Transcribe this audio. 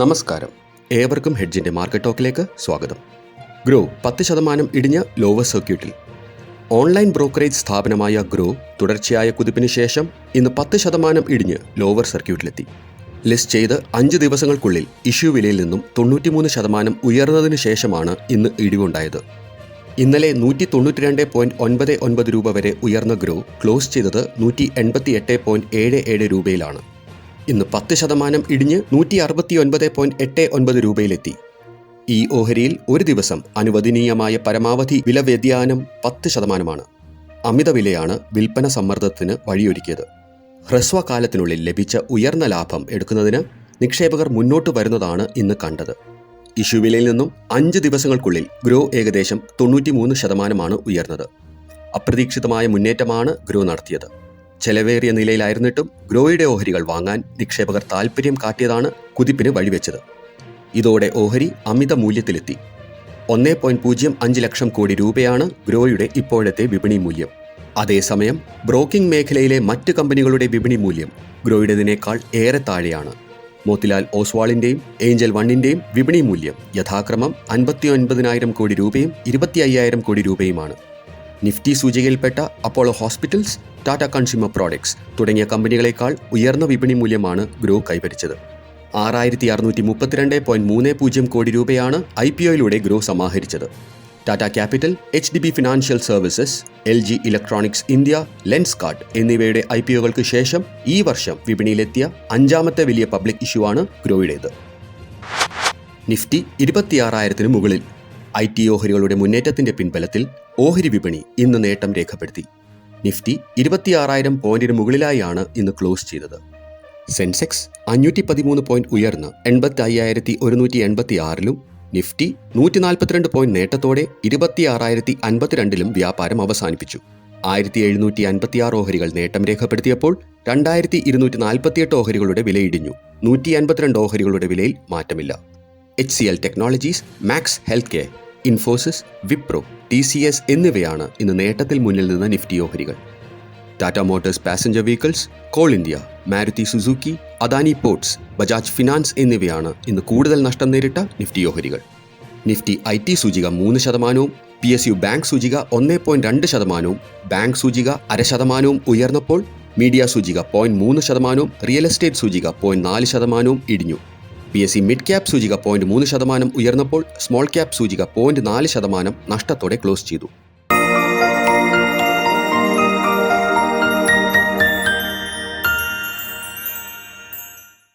നമസ്കാരം. ഏവർക്കും ഹെഡ്ജിന്റെ മാർക്കറ്റ് ടോക്കിലേക്ക് സ്വാഗതം. ഗ്രോ പത്ത് ശതമാനം ഇടിഞ്ഞ ലോവർ സർക്യൂട്ടിൽ. ഓൺലൈൻ ബ്രോക്കറേജ് സ്ഥാപനമായ ഗ്രോ തുടർച്ചയായ കുതിപ്പിന് ശേഷം ഇന്ന് പത്ത് ശതമാനം ഇടിഞ്ഞ് ലോവർ സർക്യൂട്ടിലെത്തി. ലിസ്റ്റ് ചെയ്ത് അഞ്ച് ദിവസങ്ങൾക്കുള്ളിൽ ഇഷ്യൂ വിലയിൽ നിന്നും തൊണ്ണൂറ്റിമൂന്ന് ശതമാനം ഉയർന്നതിന് ശേഷമാണ് ഇന്ന് ഇടിവുണ്ടായത്. ഇന്നലെ നൂറ്റി തൊണ്ണൂറ്റി രണ്ട് പോയിന്റ് ഒൻപത് ഒൻപത് രൂപ വരെ ഉയർന്ന ഗ്രോ ക്ലോസ് ചെയ്തത് നൂറ്റി എൺപത്തി എട്ട് പോയിന്റ് ഏഴ് ഏഴ് രൂപയിലാണ്. ഇന്ന് പത്ത് ശതമാനം ഇടിഞ്ഞ് നൂറ്റി അറുപത്തി ഒൻപത് പോയിന്റ് എട്ട് ഒൻപത് രൂപയിലെത്തി. ഈ ഓഹരിയിൽ ഒരു ദിവസം അനുവദനീയമായ പരമാവധി വില വ്യതിയാനം പത്ത് ശതമാനമാണ്. അമിത വിലയാണ് വിൽപ്പന സമ്മർദ്ദത്തിന് വഴിയൊരുക്കിയത്. ഹ്രസ്വകാലത്തിനുള്ളിൽ ലഭിച്ച ഉയർന്ന ലാഭം എടുക്കുന്നതിന് നിക്ഷേപകർ മുന്നോട്ട് വരുന്നതാണ് ഇന്ന് കണ്ടത്. ഇഷ്യൂ വിലയിൽ നിന്നും അഞ്ച് ദിവസങ്ങൾക്കുള്ളിൽ ഗ്രോ ഏകദേശം തൊണ്ണൂറ്റിമൂന്ന് ശതമാനമാണ് ഉയർന്നത്. അപ്രതീക്ഷിതമായ മുന്നേറ്റമാണ് ഗ്രോ നടത്തിയത്. ചെലവേറിയ നിലയിലായിരുന്നിട്ടും ഗ്രോയുടെ ഓഹരികൾ വാങ്ങാൻ നിക്ഷേപകർ താൽപ്പര്യം കാട്ടിയതാണ് കുതിപ്പിന് വഴിവെച്ചത്. ഇതോടെ ഓഹരി അമിത മൂല്യത്തിലെത്തി. ഒന്നേ പോയിന്റ് പൂജ്യം അഞ്ച് ലക്ഷം കോടി രൂപയാണ് ഗ്രോയുടെ ഇപ്പോഴത്തെ വിപണി മൂല്യം. അതേസമയം ബ്രോക്കിംഗ് മേഖലയിലെ മറ്റ് കമ്പനികളുടെ വിപണി മൂല്യം ഗ്രോയുടേതിനേക്കാൾ ഏറെ താഴെയാണ്. മോത്തിലാൽ ഓസ്വാളിന്റെയും ഏഞ്ചൽ വണ്ണിന്റെയും വിപണി മൂല്യം യഥാക്രമം അൻപത്തി ഒൻപതിനായിരം കോടി രൂപയും ഇരുപത്തി അയ്യായിരം കോടി രൂപയുമാണ്. Nifty സൂചികയിൽപ്പെട്ട Apollo Hospitals Tata Consumer Products തുടങ്ങിയ കമ്പനികളെക്കാൾ ഉയർന്ന വിപണി മൂല്യമാണ് ഗ്രോ കൈവരിച്ചത്. ആറായിരത്തി അറുന്നൂറ്റി മുപ്പത്തിരണ്ട് പോയിന്റ് മൂന്ന് പൂജ്യം കോടി രൂപയാണ് ഐ പി ഒയിലൂടെ ഗ്രോ സമാഹരിച്ചത്. Tata Capital H D B Financial Services L G Electronics India Lenskart എന്നിവയുടെ ഐ പി ഒകൾക്ക് ശേഷം ഈ വർഷം വിപണിയിലെത്തിയ അഞ്ചാമത്തെ വലിയ പബ്ലിക് ഇഷ്യൂ ആണ് ഗ്രോയുടേത് നിഫ്റ്റി ഇരുപത്തിയാറായിരത്തിന് മുകളിൽ ഐ ടി ഓഹരികളുടെ മുന്നേറ്റത്തിന്റെ പിൻബലത്തിൽ ഓഹരി വിപണി ഇന്ന് നേട്ടം രേഖപ്പെടുത്തി. നിഫ്റ്റി ഇരുപത്തിയാറായിരം പോയിന്റിന് മുകളിലായാണ് ഇന്ന് ക്ലോസ് ചെയ്തത്. സെൻസെക്സ് അഞ്ഞൂറ്റി പതിമൂന്ന് പോയിന്റ് ഉയർന്ന് എൺപത്തി അയ്യായിരത്തി ഒരുന്നൂറ്റി എൺപത്തി ആറിലും നിഫ്റ്റി നൂറ്റി നാൽപ്പത്തിരണ്ട് പോയിന്റ് നേട്ടത്തോടെ ഇരുപത്തിയാറായിരത്തി അൻപത്തിരണ്ടിലും വ്യാപാരം അവസാനിപ്പിച്ചു. ആയിരത്തി എഴുന്നൂറ്റി അൻപത്തിയാറ് ഓഹരികൾ നേട്ടം രേഖപ്പെടുത്തിയപ്പോൾ രണ്ടായിരത്തി ഇരുന്നൂറ്റി നാൽപ്പത്തിയെട്ട് ഓഹരികളുടെ വിലയിടിഞ്ഞു നൂറ്റി അൻപത്തിരണ്ട് ഓഹരികളുടെ വിലയിൽ മാറ്റമില്ല. H C L Technologies Max Healthcare Infosys Wipro T C S എന്നിവയാണ് ഇന്ന് നേട്ടത്തിൽ മുന്നിൽ നിന്ന നിഫ്റ്റി ഓഹരികൾ. Tata Motors passenger vehicles Coal India Maruti Suzuki Adani Ports Bajaj Finance എന്നിവയാണ് ഇന്ന് കൂടുതൽ നഷ്ടം നേരിട്ട നിഫ്റ്റി ഓഹരികൾ. നിഫ്റ്റി ഐ ടി സൂചിക മൂന്ന് ശതമാനവും പി എസ് യു ബാങ്ക് സൂചിക ഒന്ന് പോയിന്റ് രണ്ട് ശതമാനവും ബാങ്ക് സൂചിക അര ശതമാനവും ഉയർന്നപ്പോൾ മീഡിയ സൂചിക പോയിന്റ് മൂന്ന് ശതമാനവും റിയൽ എസ്റ്റേറ്റ് സൂചിക പോയിന്റ് നാല് ശതമാനവും ഇടിഞ്ഞു. P S C mid cap സൂചിക പോയിന്റ് മൂന്ന് ശതമാനം ഉയർന്നപ്പോൾ സ്മോൾ ക്യാപ് സൂചിക പോയിന്റ് നാല് ശതമാനം നഷ്ടത്തോടെ ക്ലോസ് ചെയ്തു.